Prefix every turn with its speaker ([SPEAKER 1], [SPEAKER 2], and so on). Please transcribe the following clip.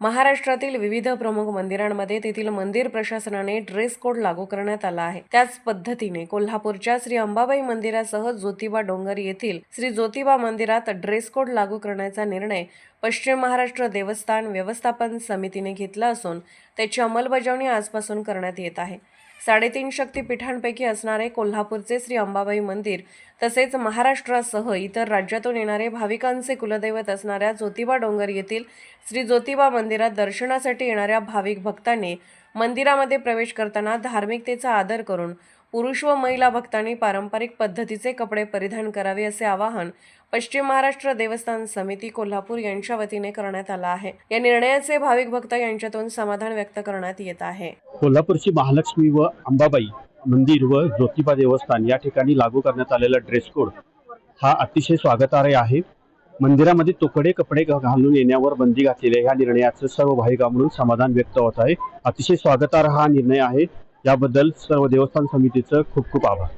[SPEAKER 1] महाराष्ट्रातील विविध प्रमुख मंदिरांमध्ये तेथील मंदिर प्रशासनाने ड्रेस कोड लागू करण्यात आला आहे. त्याच पद्धतीने कोल्हापूरच्या श्री अंबाबाई मंदिरासह ज्योतिबा डोंगर येथील श्री ज्योतिबा मंदिरात ड्रेस कोड लागू करण्याचा निर्णय पश्चिम महाराष्ट्र देवस्थान व्यवस्थापन समितीने घेतला असून त्याची अंमलबजावणी आजपासून करण्यात येत आहे. साडेतीन शक्तीपीठांपैकी असणारे कोल्हापूरचे श्री अंबाबाई मंदिर तसेच महाराष्ट्रासह इतर राज्यातून येणारे भाविकांचे कुलदैवत असणाऱ्या ज्योतिबा डोंगर येथील श्री ज्योतिबा मंदिरात दर्शनासाठी येणाऱ्या भाविक भक्तांनी मंदिरामध्ये प्रवेश करताना धार्मिकतेचा आदर करून पुरुष व महिला भक्तांनी पारंपरिक पद्धतीचे कपडे परिधान करावे असे आवाहन पश्चिम महाराष्ट्र देवस्थान समिती कोल्हापूर यांच्या वतीने करण्यात आला आहे. या निर्णयाचे भाविक भक्त यांच्यातून समाधान व्यक्त करण्यात येत आहे.
[SPEAKER 2] कोल्हापूरची महालक्ष्मी व अंबाबाई मंदिर व ज्योतिबा देवस्थान या ठिकाणी लागू करण्यात आलेला ड्रेस कोड हा अतिशय स्वागतार्ह आहे. मंदिरामध्ये तोकडे कपडे घालून येण्यावर बंदी घातलेल्या या निर्णयाचं सर्व भाविकांमधून समाधान व्यक्त होत आहे. अतिशय स्वागतार्ह हा निर्णय आहे. याबद्दल सर्व देवस्थान समितीचं खूप खूप आभार.